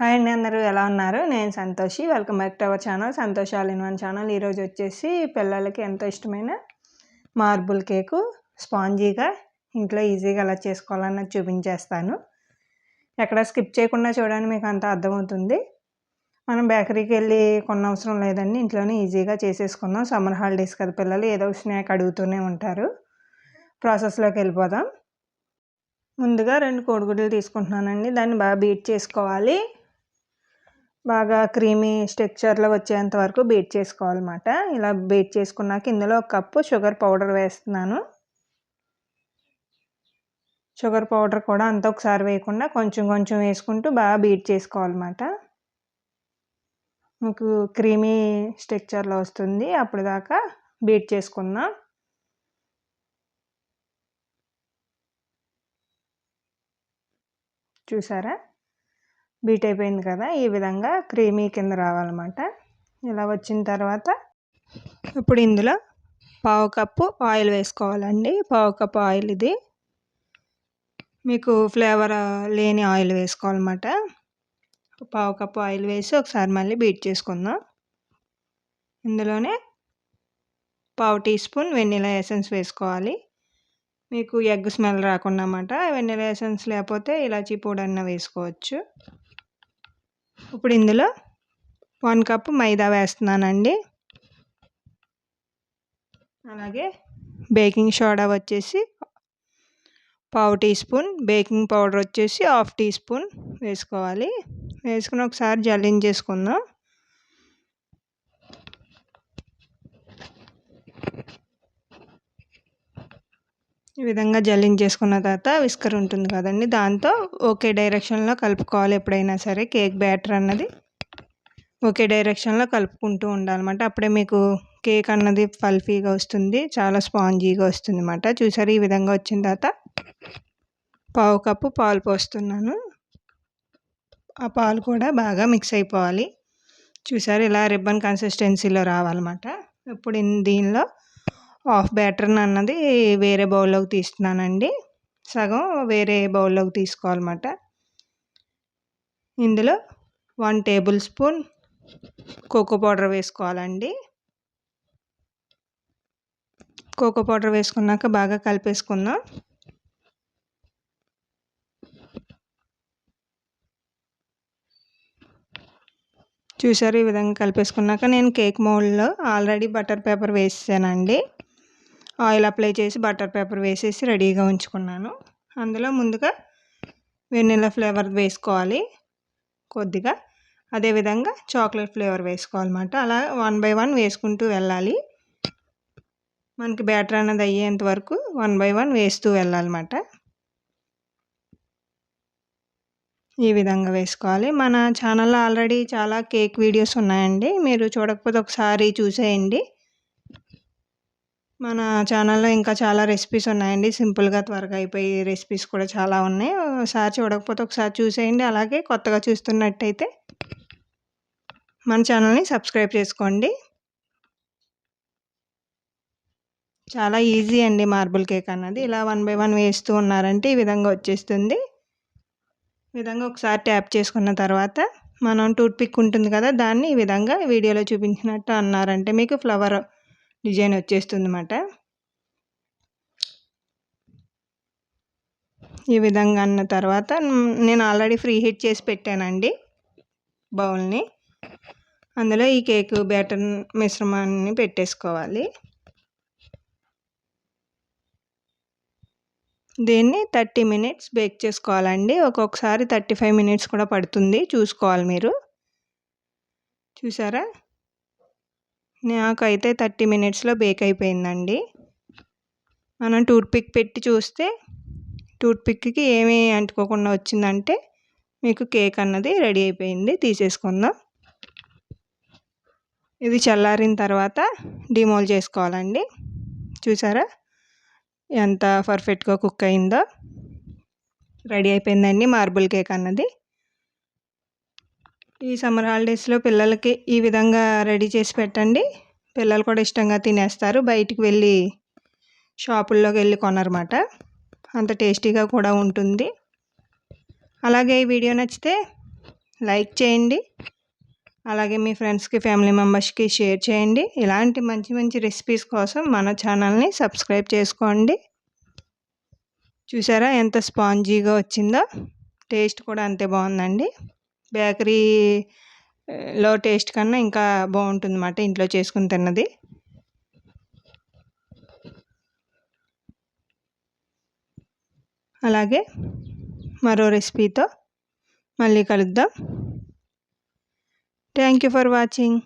Hi అండి అందరూ ఎలా ఉన్నారు? నేను Santoshi. Welcome back to our channel. Santosh all in one channel. ఈరోజు వచ్చేసి పిల్లలకి ఎంతో ఇష్టమైన మార్బుల్ కేకు స్పాంజీగా ఇంట్లో ఈజీగా ఎలా చేసుకోవాలన్నది చూపించేస్తాను. ఎక్కడ స్కిప్ చేయకుండా చూడండి మీకు అంత అర్థమవుతుంది. మనం బేకరీకి వెళ్ళి కొన్న అవసరం లేదండి. ఇంట్లోనే ఈజీగా చేసేసుకుందాం. సమ్మర్ హాలిడేస్ కదా పిల్లలు ఏదో స్నాక్ అడుగుతూనే ఉంటారు. ప్రాసెస్లోకి వెళ్ళిపోదాం. ముందుగా రెండు కోడిగుడ్లు తీసుకుంటున్నానండి. దాన్ని బాగా బీట్ చేసుకోవాలి. బాగా క్రీమీ స్ట్రక్చర్లో వచ్చేంత వరకు బీట్ చేసుకోవాలన్నమాట. ఇలా బీట్ చేసుకున్నాక ఇందులో ఒక కప్పు షుగర్ పౌడర్ వేస్తున్నాను. షుగర్ పౌడర్ కూడా అంత ఒకసారి వేయకుండా కొంచెం కొంచెం వేసుకుంటూ బాగా బీట్ చేసుకోవాలన్నమాట. మీకు క్రీమీ స్ట్రక్చర్లో వస్తుంది. అప్పుడు దాకా బీట్ చేసుకుందాం. చూసారా? బీట్ అయిపోయింది కదా ఈ విధంగా క్రీమీ కింద రావాలన్నమాట. ఇలా వచ్చిన తర్వాత ఇప్పుడు ఇందులో పావు కప్పు ఆయిల్ వేసుకోవాలండి. పావు కప్పు ఆయిల్ ఇది. మీకు ఫ్లేవర్ లేని ఆయిల్ వేసుకోవాలన్నమాట. పావు కప్పు ఆయిల్ వేసి ఒకసారి మళ్ళీ బీట్ చేసుకుందాం. ఇందులోనే పావు టీ స్పూన్ వెన్నీలా ఎసెన్స్ వేసుకోవాలి. మీకు ఎగ్ స్మెల్ రాకుండా అన్నమాట. వెన్నీలా ఎసెన్స్ లేకపోతే ఇలాచీ పొడి అన్న వేసుకోవచ్చు. ఇప్పుడు ఇందులో వన్ కప్ మైదా వేస్తున్నానండి. అలాగే బేకింగ్ సోడా వచ్చేసి పావు టీ స్పూన్ బేకింగ్ పౌడర్ వచ్చేసి హాఫ్ టీ స్పూన్ వేసుకోవాలి. వేసుకుని ఒకసారి జల్లించేసుకుందాం. ఈ విధంగా జల్లించేసుకున్న తర్వాత విస్కర్ ఉంటుంది కదండి దాంతో ఒకే డైరెక్షన్లో కలుపుకోవాలి ఎప్పుడైనా సరే కేక్ బ్యాటర్ అన్నది ఒకే డైరెక్షన్లో కలుపుకుంటూ ఉండాలన్నమాట. అప్పుడే మీకు కేక్ అన్నది ఫల్ఫీగా వస్తుంది చాలా స్పాంజీగా వస్తుంది అన్నమాట చూసారు ఈ విధంగా వచ్చిన తర్వాత పావు కప్పు పాలు పోస్తున్నాను. ఆ పాలు కూడా బాగా మిక్స్ అయిపోవాలి. చూసారు ఇలా రిబ్బన్ కన్సిస్టెన్సీలో రావాలన్నమాట. ఇప్పుడు దీనిలో హాఫ్ బ్యాటర్ని అన్నది వేరే బౌల్లోకి తీస్తున్నానండి. సగం వేరే బౌల్లోకి తీసుకోవాలన్నమాట. ఇందులో one tablespoon cocoa powder వేసుకోవాలండి. కోకో పౌడర్ వేసుకున్నాక బాగా కలిపేసుకుందాం. చూసారు ఈ విధంగా కలిపేసుకున్నాక నేను కేక్ మౌల్డ్లో ఆల్రెడీ బటర్ పేపర్ వేసానండి ఆయిల్ అప్లై చేసి బటర్ పేపర్ వేసేసి రెడీగా ఉంచుకున్నాను. అందులో ముందుగా వెన్నెల ఫ్లేవర్ వేసుకోవాలి కొద్దిగా. అదేవిధంగా చాక్లెట్ ఫ్లేవర్ వేసుకోవాలన్నమాట. అలా వన్ బై వన్ వేసుకుంటూ వెళ్ళాలి. మనకి బ్యాటర్ అన్నది అయ్యేంత వరకు వన్ బై వన్ వేస్తూ వెళ్ళాలన్నమాట. ఈ విధంగా వేసుకోవాలి. మన ఛానల్లో ఆల్రెడీ చాలా కేక్ వీడియోస్ ఉన్నాయండి. మీరు చూడకపోతే ఒకసారి చూసేయండి. మన ఛానల్లో ఇంకా చాలా రెసిపీస్ ఉన్నాయండి. సింపుల్గా త్వరగా అయిపోయే రెసిపీస్ కూడా చాలా ఉన్నాయి. ఒకసారి చూడకపోతే ఒకసారి చూసేయండి. అలాగే కొత్తగా చూస్తున్నట్టయితే మన ఛానల్ని సబ్స్క్రైబ్ చేసుకోండి. చాలా ఈజీ అండి మార్బుల్ కేక్ అన్నది. ఇలా వన్ బై వన్ వేస్తూ ఉన్నారంటే ఈ విధంగా వచ్చేస్తుంది. ఈ విధంగా ఒకసారి ట్యాప్ చేసుకున్న తర్వాత మనం టూత్ పిక్ ఉంటుంది కదా దాన్ని ఈ విధంగా వీడియోలో చూపించినట్టు అన్నారంటే మీకు ఫ్లవర్ డిజైన్ వచ్చేస్తుంది అన్నమాట ఈ విధంగా అన్న తర్వాత నేను ఆల్రెడీ ఫ్రీ హీట్ చేసి పెట్టానండి బౌల్ని. అందులో ఈ కేక్ బ్యాటర్ మిశ్రమాన్ని పెట్టేసుకోవాలి. దీన్ని థర్టీ మినిట్స్ బేక్ చేసుకోవాలండి. ఒక్కొక్కసారి థర్టీ ఫైవ్ మినిట్స్ కూడా పడుతుంది. చూసుకోవాలి మీరు. చూసారా? నాకైతే థర్టీ మినిట్స్లో బేక్ అయిపోయిందండి. మనం టూత్పిక్ పెట్టి చూస్తే టూత్పిక్కి ఏమీ అంటుకోకుండా వచ్చిందంటే మీకు కేక్ అన్నది రెడీ అయిపోయింది తీసేసుకుందాం. ఇది చల్లారిన తర్వాత డిమోల్ చేసుకోవాలండి. చూసారా? ఎంత పర్ఫెక్ట్గా కుక్ అయిందో. రెడీ అయిపోయిందండి మార్బుల్ కేక్ అన్నది. ఈ సమ్మర్ హాలిడేస్లో పిల్లలకి ఈ విధంగా రెడీ చేసి పెట్టండి. పిల్లలు కూడా ఇష్టంగా తినేస్తారు. బయటికి వెళ్ళి షాపుల్లోకి వెళ్ళి కొనరమాట. అంత టేస్టీగా కూడా ఉంటుంది. అలాగే ఈ వీడియో నచ్చితే లైక్ చేయండి. అలాగే మీ ఫ్రెండ్స్కి ఫ్యామిలీ మెంబర్స్కి షేర్ చేయండి. ఇలాంటి మంచి మంచి రెసిపీస్ కోసం మన ఛానల్ని సబ్స్క్రైబ్ చేసుకోండి. చూసారా ఎంత స్పాంజీగా వచ్చిందో? టేస్ట్ కూడా అంతే బాగుందండి. బేకరీలో టేస్ట్ కన్నా ఇంకా బాగుంటుంది అన్నమాట ఇంట్లో చేసుకుని తిన్నది. అలాగే మరో రెసిపీతో మళ్ళీ కలుద్దాం. Thank you for watching.